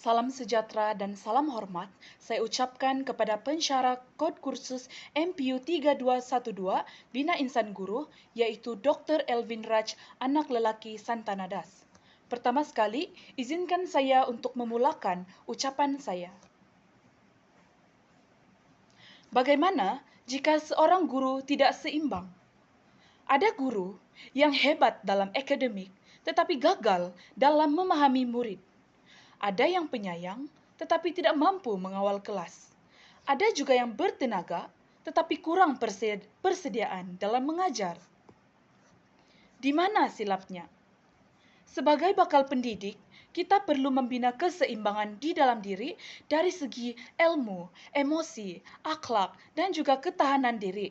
Salam sejahtera dan salam hormat saya ucapkan kepada pensyarah kod kursus MPU 3212 Bina Insan Guru, yaitu Dr. Elvin Raj, anak lelaki Santanadas. Pertama sekali, izinkan saya untuk memulakan ucapan saya. Bagaimana jika seorang guru tidak seimbang? Ada guru yang hebat dalam akademik, tetapi gagal dalam memahami murid ada yang penyayang, tetapi tidak mampu mengawal kelas. Ada juga yang bertenaga, tetapi kurang persediaan dalam mengajar. Di mana silapnya? Sebagai bakal pendidik, kita perlu membina keseimbangan di dalam diri dari segi ilmu, emosi, akhlak, dan juga ketahanan diri.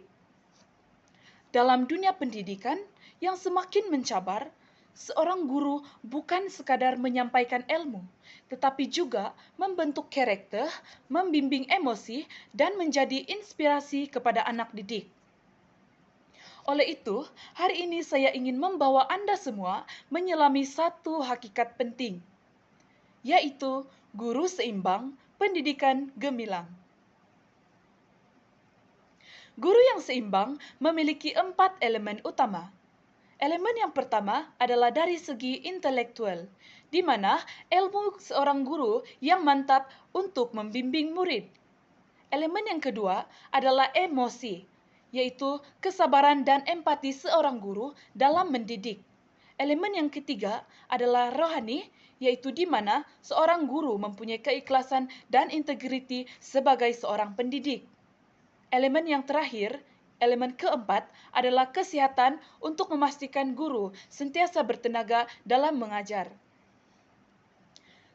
Dalam dunia pendidikan yang semakin mencabar, seorang guru bukan sekadar menyampaikan ilmu, tetapi juga membentuk karakter, membimbing emosi, dan menjadi inspirasi kepada anak didik. Oleh itu, hari ini saya ingin membawa Anda semua menyelami satu hakikat penting, yaitu guru seimbang pendidikan gemilang. Guru yang seimbang memiliki empat elemen utama, Elemen yang pertama adalah dari segi intelektual, di mana ilmu seorang guru yang mantap untuk membimbing murid. Elemen yang kedua adalah emosi, yaitu kesabaran dan empati seorang guru dalam mendidik. Elemen yang ketiga adalah rohani, yaitu di mana seorang guru mempunyai keikhlasan dan integriti sebagai seorang pendidik. Elemen yang terakhir Elemen keempat adalah kesehatan untuk memastikan guru sentiasa bertenaga dalam mengajar.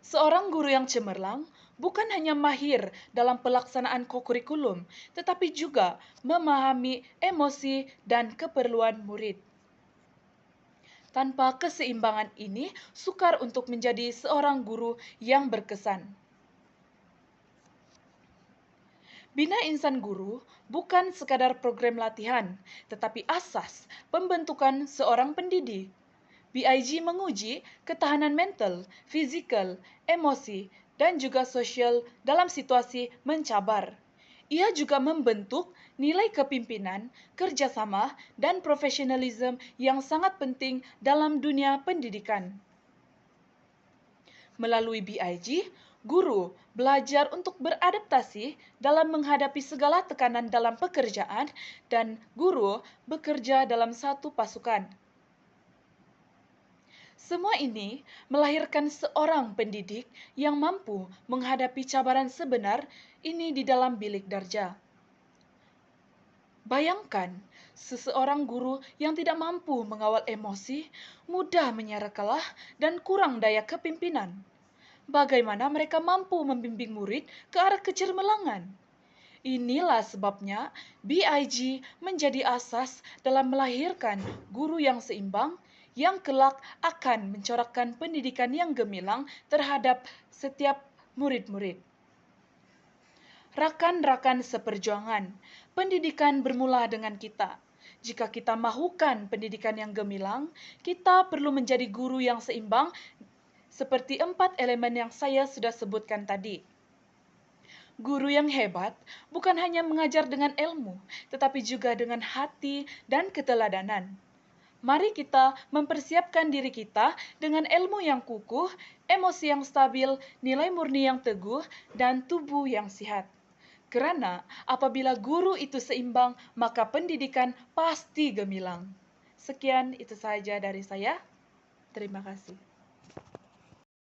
Seorang guru yang cemerlang bukan hanya mahir dalam pelaksanaan kurikulum, tetapi juga memahami emosi dan keperluan murid. Tanpa keseimbangan ini, sukar untuk menjadi seorang guru yang berkesan. Bina Insan Guru bukan sekadar program latihan, tetapi asas pembentukan seorang pendidik. BIG menguji ketahanan mental, fisikal, emosi, dan juga sosial dalam situasi mencabar. Ia juga membentuk nilai kepimpinan, kerjasama, dan profesionalisme yang sangat penting dalam dunia pendidikan. Melalui BIG, guru belajar untuk beradaptasi dalam menghadapi segala tekanan dalam pekerjaan, dan guru bekerja dalam satu pasukan. Semua ini melahirkan seorang pendidik yang mampu menghadapi cabaran sebenar ini di dalam bilik darja. Bayangkan, seseorang guru yang tidak mampu mengawal emosi, mudah menyerah kalah, dan kurang daya kepimpinan bagaimana mereka mampu membimbing murid ke arah kecermelangan. Inilah sebabnya BIG menjadi asas dalam melahirkan guru yang seimbang yang kelak akan mencorakkan pendidikan yang gemilang terhadap setiap murid-murid. Rakan-rakan seperjuangan, pendidikan bermula dengan kita. Jika kita mahukan pendidikan yang gemilang, kita perlu menjadi guru yang seimbang seperti empat elemen yang saya sudah sebutkan tadi. Guru yang hebat bukan hanya mengajar dengan ilmu, tetapi juga dengan hati dan keteladanan. Mari kita mempersiapkan diri kita dengan ilmu yang kukuh, emosi yang stabil, nilai murni yang teguh, dan tubuh yang sehat. Karena apabila guru itu seimbang, maka pendidikan pasti gemilang. Sekian itu saja dari saya. Terima kasih.